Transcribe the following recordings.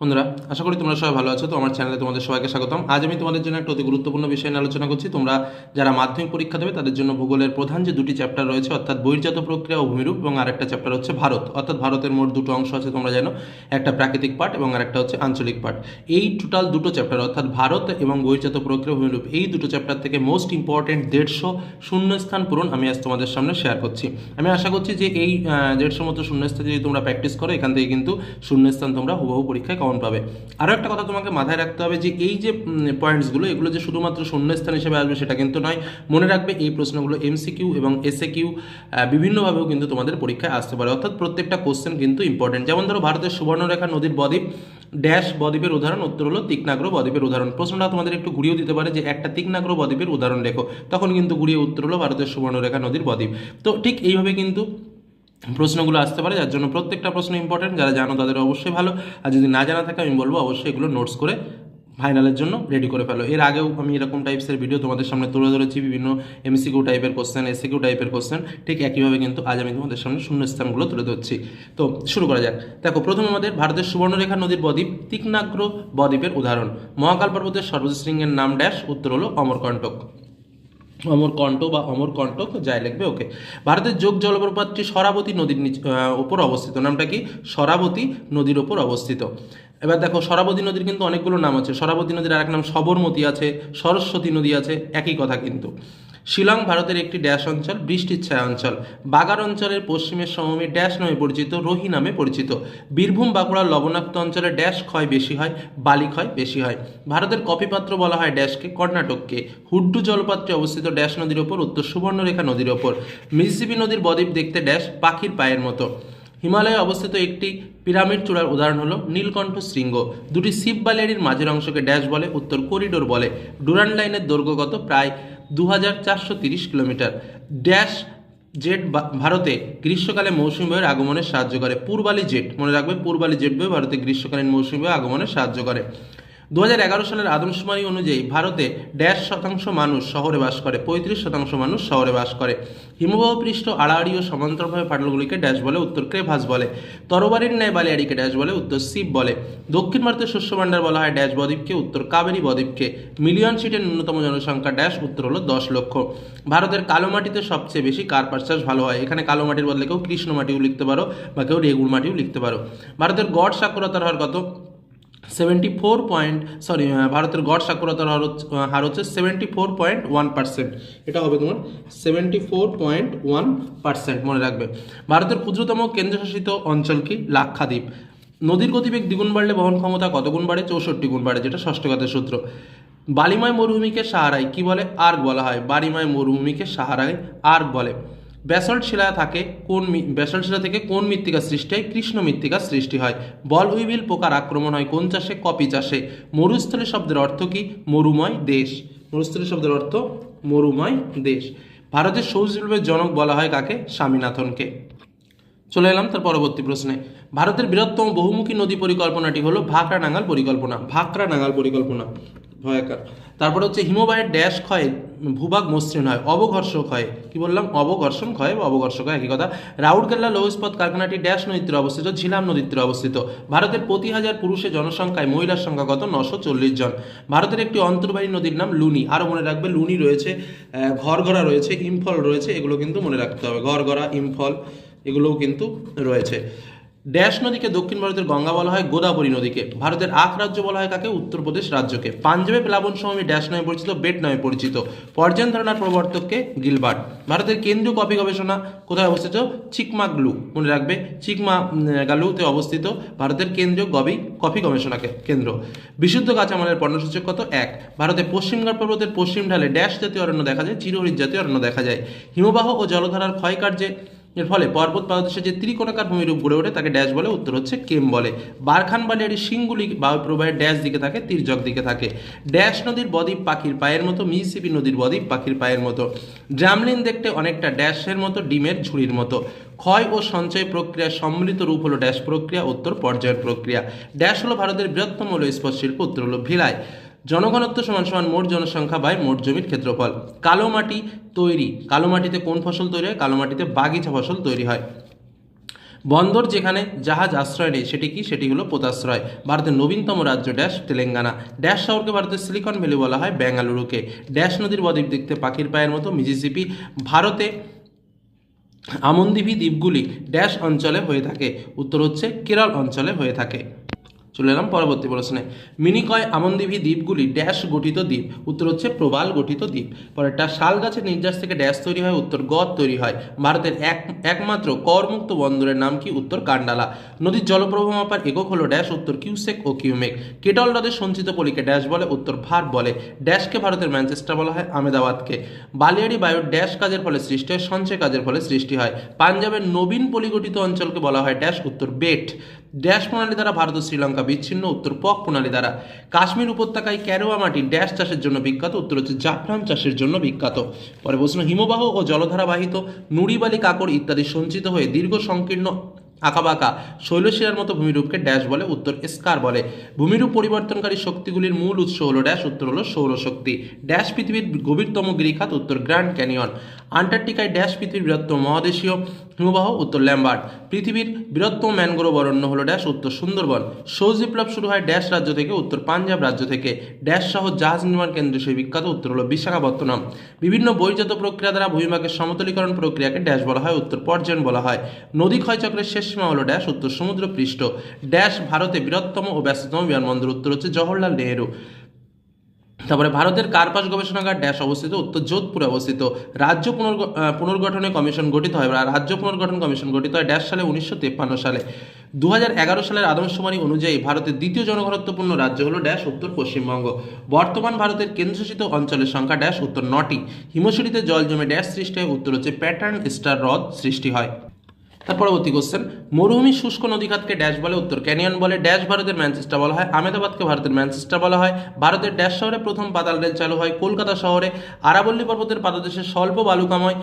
বন্ধুরা, আশা করি তোমরা সবাই ভালো আছো। তো আমার চ্যানেলে তোমাদের সবাইকে স্বাগতম। আজ আমি তোমাদের জন্য একটা অতি গুরুত্বপূর্ণ বিষয় নিয়ে আলোচনা করছি। তোমরা যারা মাধ্যমিক পরীক্ষা দেবে, তাদের জন্য ভূগোলের প্রধান যে দুটি চ্যাপ্টার রয়েছে, অর্থাৎ বহির্জাত প্রক্রিয়া ও ভূমিরূপ, এবং আরেকটা চ্যাপ্টার হচ্ছে ভারত। অর্থাৎ ভারতের মোট দুটো অংশ আছে, তোমরা জানো। একটা প্রাকৃতিক পার্ট এবং আরেকটা হচ্ছে আঞ্চলিক পার্ট এই টোটাল দুটো চ্যাপ্টার অর্থাৎ ভারত এবং বহির্জাত প্রক্রিয়া ভূমিরূপ, এই দুটো চ্যাপ্টার থেকে মোস্ট ইম্পর্টেন্ট দেড়শো শূন্যস্থান পূরণ আমি আজ তোমাদের সামনে শেয়ার করছি। আমি আশা করছি যে এই দেড়শো মতো শূন্যস্থান যদি তোমরা প্র্যাকটিস করো, এখান থেকে কিন্তু শূন্যস্থান তোমরা হুবহু পরীক্ষায় কমন পাবে। আরও একটা কথা তোমাকে মাথায় রাখতে হবে যে এই যে পয়েন্টসগুলো এগুলো যে শুধুমাত্র শূন্যস্থান হিসেবে আসবে সেটা কিন্তু নয়। মনে রাখবে এই প্রশ্নগুলো এমসিকিউ এবং এসএ কিউ বিভিন্নভাবেও কিন্তু তোমাদের পরীক্ষায় আসতে পারে। অর্থাৎ প্রত্যেকটা কোশ্চেন কিন্তু ইম্পর্টেন্ট যেমন ধরো ভারতের সুবর্ণরেখা নদীর বদ্বীপ ড্যাশ বদ্বীপের উদাহরণ, উত্তর হলো তিকনাগ্র বদ্বীপের উদাহরণ। প্রশ্নটা তোমাদের একটু ঘুরিয়েও দিতে পারে যে একটা তিকনাগ্র বদ্বীপের উদাহরণ লেখো। তখন কিন্তু ঘুরিয়ে উত্তর হলো ভারতের সুবর্ণরেখা নদীর বদ্বীপ। তো ঠিক এইভাবে কিন্তু প্রশ্নগুলো আসতে পারে, যার জন্য প্রত্যেকটা প্রশ্ন ইম্পর্টেন্ট যারা জানো তাদের অবশ্যই ভালো। আর যদি না জানা থাকে, আমি বলব অবশ্যই এগুলো নোটস করে ফাইনালের জন্য রেডি করে ফেলো। এর আগেও আমি এরকম টাইপসের ভিডিও তোমাদের সামনে তুলে ধরেছি, বিভিন্ন এমসিকিউ টাইপের কোশ্চেন এসিকিউ টাইপের কোশ্চেন ঠিক একইভাবে কিন্তু আজ আমি তোমাদের সামনে শূন্যস্থানগুলো তুলে ধরছি। তো শুরু করা যাক। দেখো, প্রথম আমাদের ভারতের সুবর্ণরেখা নদীর বদ্বীপ, তীক্ষ্ণাগ্র বদ্বীপের উদাহরণ। মহাকাল পর্বতের সর্বোচ্চ শৃঙ্গের নাম ড্যাশ উত্তর হলো অমরকণ্টক অমরকণ্ঠ বা অমর অমরকণ্টক যাই লিখবে ওকে ভারতের যোগ জলপ্রপাতটি সরাবতী নদীর ওপর অবস্থিত। নামটা কি? সরাবতী নদীর ওপর অবস্থিত। এবার দেখো, সরাবতী নদীর কিন্তু অনেকগুলো নাম আছে। সরাবতী নদীর আরেক নাম সবরমতী আছে, সরস্বতী নদী আছে, একই কথা কিন্তু। শিলং ভারতের একটি ড্যাশ অঞ্চল বৃষ্টির ছায়া অঞ্চল। বাগার অঞ্চলের পশ্চিমের সমভূমি ড্যাশ নামে পরিচিত, রোহি নামে পরিচিত। বীরভূম বাঁকুড়ার লবণাক্ত অঞ্চলে ড্যাশ ক্ষয় বেশি হয়, বালি ক্ষয় বেশি হয়। ভারতের কপিপাত্র বলা হয় ড্যাশকে কর্ণাটককে। হুড্ডু জলপাত্রে অবস্থিত ড্যাশ নদীর ওপর, উত্তর সুবর্ণরেখা নদীর ওপর। মিসিসিপি নদীর বদ্বীপ দেখতে ড্যাশ পাখির পায়ের মতো। হিমালয়ে অবস্থিত একটি পিরামিড চূড়ার উদাহরণ হলো নীলকণ্ঠ শৃঙ্গ। দুটি শিব বালিয়াড়ির মাঝের অংশকে ড্যাশ বলে, উত্তর করিডোর বলে। ডুরান লাইনের দৈর্ঘ্যগত প্রায় দু কিলোমিটার। ড্যাশ জেট ভারতে গ্রীষ্মকালে মৌসুমী বায়ুর আগমনে সাহায্য করে। পূর্বালি জেট, মনে রাখবে পূর্বালি জেট বায়ু ভারতে গ্রীষ্মকালীন মৌসুমী বায়ু আগমনে সাহায্য করে। দু হাজার এগারো সালের আদমশুমারি অনুযায়ী ভারতে ড্যাশ শতাংশ মানুষ শহরে বাস করে, পঁয়ত্রিশ শতাংশ মানুষ শহরে বাস করে। হিমবাহ পৃষ্ঠ আড়াআড়ি ও সমান্তরভাবে ফাটলগুলিকে ড্যাশ বলে, উত্তর ক্রেভাস বলে। তরবারির ন্যায় বালিয়াড়িকে ড্যাশ বলে, উত্তর শিব বলে। দক্ষিণ ভারতের শস্য ভাণ্ডার বলা হয় ড্যাশ বদ্বীপকে, উত্তর কাবেরী বদ্বীপকে। মিলিয়ন সিটের ন্যূনতম জনসংখ্যা ড্যাশ উত্তর হলো দশ লক্ষ। ভারতের কালো মাটিতে সবচেয়ে বেশি কার পাস চাষ ভালো হয়? এখানে কালো মাটির বদলে কেউ কৃষ্ণ মাটিও লিখতে পারো বা কেউ রেগুর মাটিও লিখতে পারো। ভারতের গড় সাক্ষরতার হার কত? সেভেন্টি ফোর পয়েন্ট সরি ভারতের গড় সাক্ষরতার হার হচ্ছে হার হচ্ছে seventy four point one percent এটা হবে তোমার seventy four point one percent মনে রাখবে। ভারতের ক্ষুদ্রতম কেন্দ্রশাসিত অঞ্চল কি? লাক্ষাদ্বীপ। নদীর গতিবেগ দ্বিগুণ বাড়লে বহন ক্ষমতা কত গুণ বাড়ে? চৌষট্টি গুণ বাড়ে, যেটা ষষ্ঠঘাতের সূত্র। বালিময় মরুভূমিকে সাহারায় কি বলে? আর্ক বলা হয়। বালিময় মরুভূমিকে সাহারায় আর্ক বলে। ব্যাসল্ট শিলা থাকে কোন ব্যাসল্ট শিলা থেকে কোন মৃত্তিকা সৃষ্টি হয়? কৃষ্ণ মৃত্তিকা সৃষ্টি হয়। বল উইবিল পোকার আক্রমণ হয় কোন চাষে? কপি চাষে। মরুস্থলী শব্দের অর্থ কি? মরুময় দেশ। মরুস্থলী শব্দের অর্থ মরুময় দেশ। ভারতের সৌর শিল্পের জনক বলা হয় কাকে? স্বামীনাথনকে। চলে এলাম তার পরবর্তী প্রশ্নে। ভারতের বৃহত্তম বহুমুখী নদী পরিকল্পনাটি হলো ভাকরা নাঙ্গাল পরিকল্পনা। ভাকরা নাঙ্গাল পরিকল্পনা। ভয়াকার তারপর হচ্ছে হিমবাহের ড্যাশ ক্ষয়ে, ভূভাগ মসৃণ হয়, অবঘর্ষক হয়। কি বললাম? অবঘর্ষণ ক্ষয় বা অবঘর্ষক হয়, একই কথা। রাউরকেল্লা লৌহ ইস্পাত কারখানাটি ড্যাশ নদীতে অবস্থিত, ঝিলাম নদীতে অবস্থিত। ভারতের প্রতি হাজার পুরুষের জনসংখ্যায় মহিলার সংখ্যা কত? নশো চল্লিশ জন। ভারতের একটি অন্তর্বাহী নদীর নাম লুনি। আরও মনে রাখবে, লুনি রয়েছে ঘরগড়া রয়েছে, ইম্ফল রয়েছে, এগুলো কিন্তু মনে রাখতে হবে। ঘরগড়া ইম্ফল, এগুলোও কিন্তু রয়েছে। ড্যাশ নদীকে দক্ষিণ ভারতের গঙ্গা বলা হয়, গোদাবরী নদীকে। ভারতের আখ রাজ্য বলা হয় কাকে? উত্তরপ্রদেশ রাজ্যকে। পাঞ্জাবে প্লাবন সমভূমি ড্যাশ নামে পরিচিত, বেট নামে পরিচিত। পর্যায়ন ধারণার প্রবর্তককে গিলবার্ট। ভারতের কেন্দ্রীয় কফি গবেষণা কোথায় অবস্থিত? চিকমাগলু। মনে রাখবে চিকমা গালুতে অবস্থিত ভারতের কেন্দ্রীয় গবি কফি গবেষণা কে- কেন্দ্র। বিশুদ্ধ কাঁচামালের পণ্যসূচক কত? এক। ভারতের পশ্চিমঘাট পর্বতের পশ্চিম ঢালে ড্যাশ জাতীয় অরণ্য দেখা যায় চিরহরিত জাতীয় অরণ্য দেখা যায়। হিমবাহ ও জলধারার ক্ষয়কার্যে এর ফলে পর্বত পাদদেশে যে ত্রিকোণাকার ভূমিরূপ গড়ে ওঠে, তাকে ড্যাশ বলে, উত্তর হচ্ছে কেম বলে। বারখান বালিয়ারি সিংগুলি বায়ু প্রবাহের ড্যাশ দিকে থাকে, তির্যক দিকে থাকে। ড্যাশ নদীর বদ্বীপ পাখির পায়ের মতো মিসিপি নদীর বদ্বীপ পাখির পায়ের মতো। ড্রামলিন দেখতে অনেকটা ড্যাশের মতো, ডিমের ঝুড়ির মতো। ক্ষয় ও সঞ্চয় প্রক্রিয়ার সম্মিলিত রূপ হলো ড্যাশ প্রক্রিয়া, উত্তর পর্যায়ন প্রক্রিয়া। ড্যাশ হলো ভারতের বৃহত্তম হলো ইস্পাত শিল্প, উত্তর হলো ভিলায়। জনঘনত্ব সমান সমান মোট জনসংখ্যা বাই মোট জমির ক্ষেত্রফল। কালো মাটি তৈরি। কালো মাটিতে কোন ফসল তৈরি হয়? কালো মাটিতে বাগিচা ফসল তৈরি হয়। বন্দর যেখানে জাহাজ আশ্রয় নেই সেটি কি? সেটি হলো পোতাশ্রয়। ভারতের নবীনতম রাজ্য ড্যাশ তেলেঙ্গানা। ড্যাশ শহরকে ভারতের সিলিকন ভ্যালি বলা হয়, বেঙ্গালুরুকে। ড্যাশ নদীর বদ্বীপ দেখতে পাখির পায়ের মতো মিজিসিপি ভারতে আমনদ্বীপী দ্বীপগুলি ড্যাশ অঞ্চলে হয়ে থাকে। উত্তর হচ্ছে কেরল অঞ্চলে হয়ে থাকে। চলে এলাম পরবর্তী প্রশ্নে। মিনিকয় আমনদ্বীপী দ্বীপগুলি ড্যাশ গঠিত দ্বীপ। উত্তর হচ্ছে প্রবাল গঠিত দ্বীপ। পরেরটা, শাল গাছের নির্যাস থেকে ড্যাশ তৈরি হয়, উত্তর গদ তৈরি হয়। ভারতের এক, একমাত্র করমুক্ত বন্দরের নাম কি? উত্তর কান্ডালা। নদীর জলপ্রবাহ মাপার একক হলো ড্যাশ, উত্তর কিউসেক ও কিউমেক। কেটল হ্রদের সঞ্চিত পলিকে ড্যাশ বলে, উত্তর ভার বলে। ড্যাশকে ভারতের ম্যানচেস্টার বলা হয় আমেদাবাদকে বালিয়াড়ি বায়ুর ড্যাশ কাজের ফলে সৃষ্টি হয়, সঞ্চয় কাজের ফলে সৃষ্টি হয়। পাঞ্জাবের নবীন পলিগঠিত অঞ্চলকে বলা হয় ড্যাশ, উত্তর বেট। ড্যাশ প্রণালী দ্বারা ভারত ও শ্রীলঙ্কা বিচ্ছিন্ন, উত্তর পক প্রণালী দ্বারা। কাশ্মীর উপত্যকায় ক্যারোয়া মাটি ড্যাশ চাষের জন্য বিখ্যাত, উত্তর হচ্ছে জাফরান চাষের জন্য বিখ্যাত। পরে প্রশ্ন, হিমবাহ ও জলধারাবাহিত নুড়িবালি কাকড় ইত্যাদি সঞ্চিত হয়ে দীর্ঘ সংকীর্ণ আঁকাবাঁকা শৈলশিরার মতো ভূমিরূপকে ড্যাশ বলে, উত্তর স্কার বলে। ভূমিরূপ পরিবর্তনকারী শক্তিগুলির মূল উৎস হলো ড্যাশ, উত্তর হলো সৌরশক্তি। ড্যাশ পৃথিবীর গভীরতম গিরিখাত উত্তর গ্র্যান্ড ক্যানিয়ন। আন্টার্কটিকায় ড্যাশ পৃথিবীর বৃহত্তম মহাদেশীয় হিমবাহ, উত্তর ল্যাম্বার্ট পৃথিবীর বৃহত্তম ম্যানগ্রোভ অরণ্য হলো ড্যাশ, উত্তর সুন্দরবন। সৌজ বিপ্লব শুরু হয় ড্যাশ রাজ্য থেকে, উত্তর পাঞ্জাব রাজ্য থেকে। ড্যাশ সহ জাহাজ নির্মাণ কেন্দ্র সেই বিখ্যাত, উত্তর হলো বিশাখাপত্তনম। বিভিন্ন বহির্জাত প্রক্রিয়া দ্বারা ভূমিভাগের সমতলীকরণ প্রক্রিয়াকে ড্যাশ বলা হয়, উত্তর পর্যায়ন বলা হয়। নদী ক্ষয়চক্রের শেষ সীমা হলো ড্যাশ, উত্তর সমুদ্র পৃষ্ঠ। ড্যাশ ভারতে বৃহত্তম ও ব্যস্ততম বিমানবন্দর, উত্তর হচ্ছে জওহরলাল নেহেরু। তারপরে ভারতের কার্পাস গবেষণাগার ড্যাশ অবস্থিত, উত্তর যোধপুরে অবস্থিত। রাজ্য পুনর্গ পুনর্গঠনে কমিশন গঠিত হয় রাজ্য পুনর্গঠন কমিশন গঠিত হয় ড্যাশ সালে উনিশশো সালে। দু হাজার এগারো সালের আদমশুমারি অনুযায়ী ভারতের দ্বিতীয় জনঘনত্বপূর্ণ রাজ্য হল ড্যাশ, উত্তর পশ্চিমবঙ্গ। বর্তমান ভারতের কেন্দ্রশাসিত অঞ্চলের সংখ্যা ড্যাশ, উত্তর নটি। হিমশিরিতে জল জমে ড্যাশ সৃষ্টি হয়, উত্তর হচ্ছে প্যাটার্ন স্টার হ্রদ সৃষ্টি হয়। তার পরবর্তী কোশ্চেন মরুভূমি শুষ্ক নদীখাতকে ড্যাশ বলে উত্তর ক্যানিয়ন বলে ড্যাশ ভারতের ম্যানচেস্টার বলা হয় আমেদাবাদকে ভারতের ম্যানচেস্টার বলা হয়, ভারতের ড্যাশ শহরে প্রথম পাতাল রেল চালু হয়, কলকাতা শহরে আরাবল্লী পর্বতের পাদদেশের স্বল্প বালুকাময়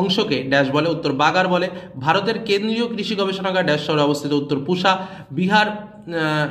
অংশকে ড্যাশ বলে উত্তর, বাগার বলে, ভারতের কেন্দ্রীয় কৃষি গবেষণাগার ড্যাশ শহরে অবস্থিত উত্তর, পুষা, বিহার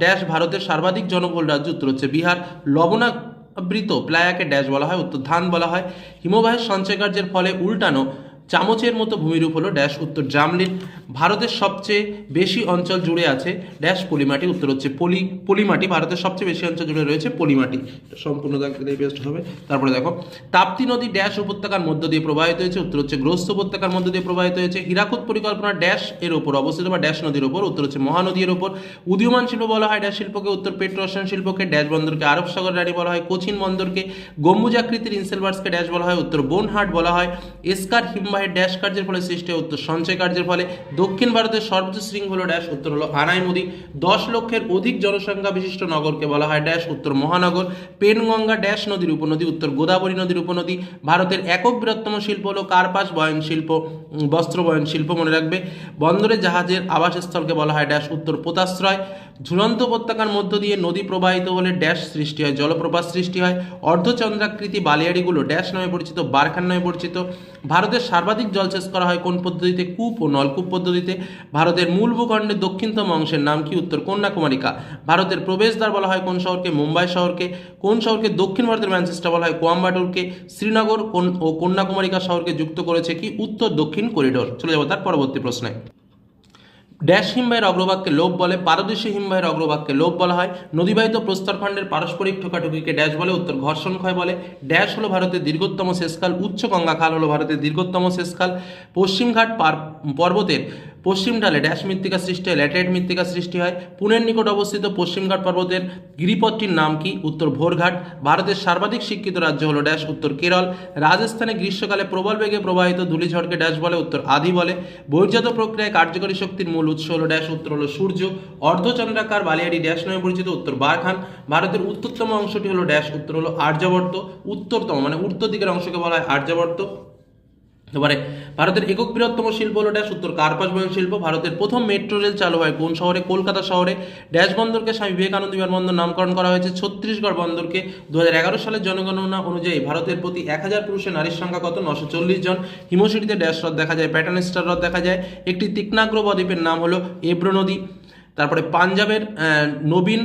ড্যাশ ভারতের সর্বাধিক জনবহুল রাজ্য উত্তর হচ্ছে বিহার, লবণাবৃত প্লায়াকে ড্যাশ বলা হয়, উত্তর ধান বলা হয়, হিমবাহের সঞ্চয় কার্যের ফলে উল্টানো চামচের মতো ভূমিরূপ হলো ড্যাশ উত্তর জামলিন। ভারতের সবচেয়ে বেশি অঞ্চল জুড়ে আছে ড্যাশ পলিমাটি, উত্তর হচ্ছে পলি, পলিমাটি। ভারতের সবচেয়ে বেশি অঞ্চল জুড়ে রয়েছে পলিমাটি। সম্পূর্ণ বেস্ট হবে। তারপরে দেখো, তাপ্তি নদী ড্যাশ উপত্যকার মধ্য দিয়ে প্রবাহিত হয়েছে, উত্তর হচ্ছে গ্রস্ত উপত্যকার মধ্য দিয়ে প্রবাহিত হয়েছে। হীরাকুদ পরিকল্পনা ড্যাশ এর উপর অবস্থিত বা ড্যাশ নদীর উপর উত্তর হচ্ছে মহানদীর ওপর। উদীয়মান শিল্প বলা হয় ড্যাশ শিল্পকে, উত্তর পেট্রোশন শিল্পকে, ড্যাশ বন্দরকে, আরব সাগর রানী বলা হয়, কোচিন বন্দরকে। গম্বুজাকৃতির ইনসেলভার্সকে ড্যাশ বলা হয়, উত্তর বোনহাট বলা হয়। এসকার হিমবাহের ড্যাশ কার্যের ফলে সৃষ্টি হয় উত্তর সঞ্চয় কার্যের ফলে। দক্ষিণ ভারতের সর্বোচ্চ শৃঙ্গ হলো ড্যাশ উত্তর হলো আনাইমুদি দশ লক্ষের অধিক জনসংখ্যা বিশিষ্ট নগরকে বলা হয় ড্যাশ উত্তর মহানগর। পেনগঙ্গা ড্যাশ নদীর উপনদী, উত্তর গোদাবরী নদীর উপনদী। ভারতের একক বৃহত্তম শিল্প হলো কার্পাস বয়ন শিল্প বস্ত্র বয়ন শিল্প মনে রাখবে। বন্দরে জাহাজের আবাসস্থলকে বলা হয় ড্যাশ উত্তর পোতাশ্রয়। ঝুলন্ত উপত্যকার মধ্য দিয়ে নদী প্রবাহিত হলে ড্যাশ সৃষ্টি হয়, জলপ্রপাত সৃষ্টি হয়। অর্ধচন্দ্রাকৃতি বালিয়াড়িগুলো ড্যাশ নামে পরিচিত, বারখান নামে পরিচিত। ভারতের সর্বাধিক জলসেচ করা হয় কোন পদ্ধতিতে? কূপ ও নলকূপ পদ্ধতিতে। ভারতের মূল ভূখণ্ডের দক্ষিণতম অংশের নাম কি? উত্তর কন্যাকুমারিকা। ভারতের প্রবেশদ্বার বলা হয় কোন শহরকে? মুম্বাই শহরকে। কোন শহরকে? দক্ষিণ ভারতের ম্যানচেস্টার বলা হয় কোয়াম্বাটুরকে। শ্রীনগর ও কন্যাকুমারিকা শহরকে যুক্ত করেছে কি? উত্তর দক্ষিণ করিডোর। চলে যাব তার পরবর্তী প্রশ্নে। ড্যাশ হিমবাহের অগ্রভাগকে লোভ বলে, পারদেশী হিমবাহের অগ্রভাগকে লোভ বলা হয়। নদীবাহিত প্রস্তরখণ্ডের পারস্পরিক ঠোকাঠুকিকে ড্যাশ বলে, উত্তর ঘর্ষণ ক্ষয় বলে। ড্যাশ হলো ভারতের দীর্ঘতম শেষকাল, উচ্চ গঙ্গা খাল হলো ভারতের দীর্ঘতম শেষকাল। পশ্চিমঘাট পার্বতের পর্বতের পশ্চিম ঢালে ড্যাশ মৃত্তিকা সৃষ্টি হয় ল্যাটেরাইট মৃত্তিকা সৃষ্টি হয়। পুনের নিকট অবস্থিত পশ্চিমঘাট পর্বতের গিরিপথটির নাম কি? উত্তর ভোরঘাট। ভারতের সর্বাধিক শিক্ষিত রাজ্য হলো ড্যাশ উত্তর কেরল। রাজস্থানে গ্রীষ্মকালে প্রবল বেগে প্রবাহিত ধূলিঝড়কে ড্যাশ বলে, উত্তর আদি বলে। বহির্জাত প্রক্রিয়ায় কার্যকরী শক্তির মূল উৎস হলো ড্যাশ উত্তর হলো সূর্য। অর্ধচন্দ্রাকার বালিয়াড়ি ড্যাশ নামে পরিচিত উত্তর বারখান। ভারতের উত্তরতম অংশটি হলো ড্যাশ উত্তর হলো আর্যাবর্ত। উত্তরতম মানে উত্তর দিকের অংশকে বলা হয় আর্যাবর্ত। এবারে, ভারতের একক বৃহত্তম শিল্প হলো ড্যাশ, উত্তর কার্পাস বয়ন শিল্প। ভারতের প্রথম মেট্রো রেল চালু হয় কোন শহরে? কলকাতা শহরে। ড্যাশ বন্দরকে স্বামী বিবেকানন্দ বিমানবন্দর নামকরণ করা হয়েছে। ছত্তিশগড় বন্দরকে দু হাজার এগারো সালের জনগণনা অনুযায়ী ভারতের প্রতি এক হাজার পুরুষের নারীর সংখ্যা কত? নশো চল্লিশ জন। হিমশিরিতে ড্যাশ হ্রদ দেখা যায়, প্যাটার্ন স্টার হ্রদ দেখা যায়। একটি তীক্ষ্ণাগ্র বদ্বীপের নাম হলো এব্রো নদী। তারপরে পাঞ্জাবের নবীন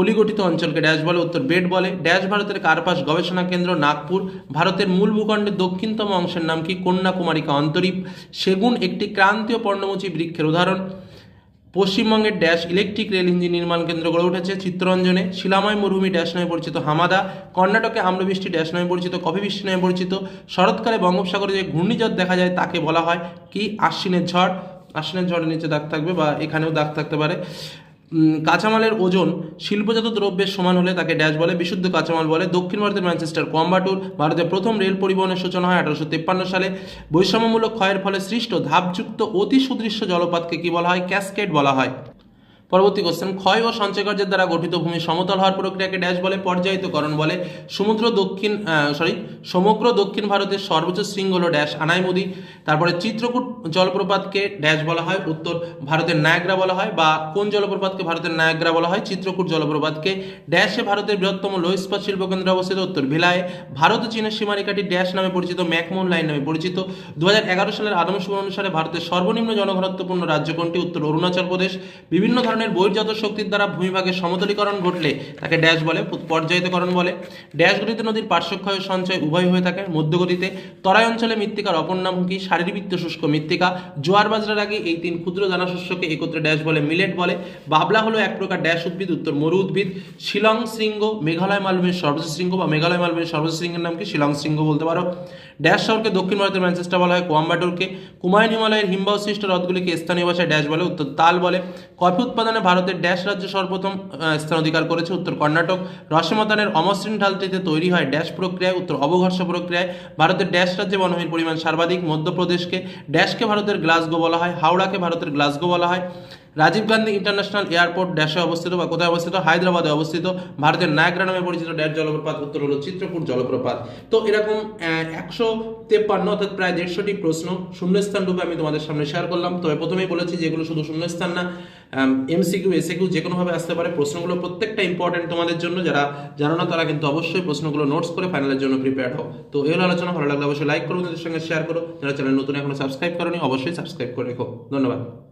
পলিগঠিত অঞ্চলকে ড্যাশ বলে, উত্তর বেড বলে। ড্যাশ ভারতের কার্পাস গবেষণা কেন্দ্র নাগপুর। ভারতের মূল ভূখণ্ডের দক্ষিণতম অংশের নাম কি? কন্যাকুমারিকা অন্তরীপ। সেগুন একটি ক্রান্তীয় পর্ণমোচী বৃক্ষের উদাহরণ। পশ্চিমবঙ্গের ড্যাশ ইলেকট্রিক রেল ইঞ্জিন নির্মাণ কেন্দ্র গড়ে উঠেছে চিত্তরঞ্জনে। শিলাময় মরুভূমি ড্যাশ নামে পরিচিত হামাদা। কর্ণাটকে আম্রবৃষ্টি ড্যাশ নামে পরিচিত, কফি বৃষ্টি নামে পরিচিত। শরৎকালে বঙ্গোপসাগরে যে ঘূর্ণিঝড় দেখা যায় তাকে বলা হয় কি? আশ্বিনের ঝড়। আশ্বিনের ঝড়ের নিচে দাগ থাকবে বা এখানেও দাগ থাকতে পারে। কাঁচামালের ওজন শিল্পজাত দ্রব্যের সমান হলে তাকে ড্যাশ বলে, বিশুদ্ধ কাঁচামাল বলে। দক্ষিণ ভারতের ম্যানচেস্টার কম্বাটুর ভারতের প্রথম রেল পরিবহনের সূচনা হয় আঠারোশো তেপ্পান্ন সালে। বৈষম্যমূলক ক্ষয়ের ফলে সৃষ্ট ধাপযুক্ত অতি সুদৃশ্য জলপাতকে কি বলা হয়? ক্যাসকেট বলা হয়। পরবর্তী কোশ্চেন ক্ষয় ও সঞ্চয়কার্যের দ্বারা গঠিত ভূমি সমতল হওয়ার প্রক্রিয়াকে ড্যাশ বলে, পর্যায়িতকরণ বলে। সমুদ্র দক্ষিণ সরি সমগ্র দক্ষিণ ভারতের সর্বোচ্চ শৃঙ্গ হল ড্যাশ আনাইমুদি। তারপরে চিত্রকূট জলপ্রপাতকে ড্যাশ বলা হয়, উত্তর ভারতের নায়াগ্রা বলা হয়, বা কোন জলপ্রপাতকে ভারতের নায়াগ্রা বলা হয়, চিত্রকূট জলপ্রপাতকে। ড্যাশে ভারতের বৃহত্তম লোহ ইস্পাত শিল্পকেন্দ্র অবস্থিত, উত্তর ভিলায়। ভারত চীনের সীমারেখাটি ড্যাশ নামে পরিচিত, ম্যাকমোহন লাইন নামে পরিচিত। দু হাজার এগারো সালের আদমশুমারি অনুসারে ভারতের সর্বনিম্ন জনঘনত্বপূর্ণ রাজ্য কোনটি? উত্তর অরুণাচল প্রদেশ। বিভিন্ন ধরনের বহির্জাত শক্তির দ্বারা ভূমিভাগের সমতলীকরণ ঘটলে তাকে ড্যাশ বলে পর্যায়িতকরণ বলে। ড্যাশ গঠিত নদীর পার্শ্বক্ষয় সঞ্চয় উভয় হয়ে থাকে। মধ্যগতিতে তরাই অঞ্চলে মৃত্তিকার অপর নাম কি? শারীরবৃত্ত শুষ্ক মৃত্তিকা। জোয়ার বাজরার আগে এই তিন ক্ষুদ্র দানা শস্যকে একত্রে ড্যাশ বলে, মিলেট বলে। বাবলা হলো এক প্রকার ড্যাশ উদ্ভিদ, উত্তর মরু উদ্ভিদ। শিলং শৃঙ্গ, মেঘালয় মালভূমির সর্বোচ্চ শৃঙ্গ বা মেঘালয় মালভূমির সর্বোচ্চ শৃঙ্গের নাম কি? শিলং শৃঙ্গ বলতে পারো। ড্যাশ শহরকে দক্ষিণ ভারতের ম্যানচেস্টার বলা হয়, কোয়াম্বাটোরকে। কুমায়ুন হিমালয়ের হিমবাহ সৃষ্ট হ্রদগুলিকে স্থানীয় ভাষায় ড্যাশ বলে, উত্তর তাল বলে। কফি উৎপাদনে ভারতের ড্যাশ রাজ্য সর্বপ্রথম স্থান অধিকার করেছে উত্তর কর্ণাটক। রসমতানের অমসৃণ ঢালটিতে তৈরি হয় ড্যাশ প্রক্রিয়ায়, উত্তর অবঘর্ষ প্রক্রিয়ায়। ভারতের ড্যাশ রাজ্যে বনভূমির পরিমাণ সর্বাধিক। মধ্যপ্রদেশকে ড্যাশকে ভারতের গ্লাসগো বলা হয়, হাওড়াকে ভারতের গ্লাসগো বলা হয়। রাজীব গান্ধী ইন্টারন্যাশনাল এয়ারপোর্ট ড্যাশে অবস্থিত বা কোথায় অবস্থিত? হায়দ্রাবাদে অবস্থিত। ভারতের নায়গ্রা নামে পরিচিত ড্যাশ জলপ্রপাত, উত্তর হলো চিত্রকূট জলপ্রপাত। তো এরকম একশো তেপ্পান্ন অর্থাৎ প্রায় দেড়শোটি প্রশ্ন শূন্যস্থান রূপে আমি তোমাদের সামনে শেয়ার করলাম। তবে প্রথমেই বলেছি যেগুলো শুধু শূন্যস্থান না এমসিকিউ এসিকিউ যে কোনোভাবে আসতে পারে, প্রশ্নগুলো প্রত্যেকটা ইম্পর্টেন্ট তোমাদের জন্য, যারা জানো না তারা কিন্তু অবশ্যই প্রশ্নগুলো নোটস করে ফাইনালের জন্য প্রিপেয়ার হও। তো এই হলো আলোচনা, ভালো লাগলে অবশ্যই লাইক করো তাদের সঙ্গে শেয়ার করো। যারা চ্যানেল নতুন এখনও সাবস্ক্রাইব করোনি, অবশ্যই সাবস্ক্রাইব করে রেখো। ধন্যবাদ।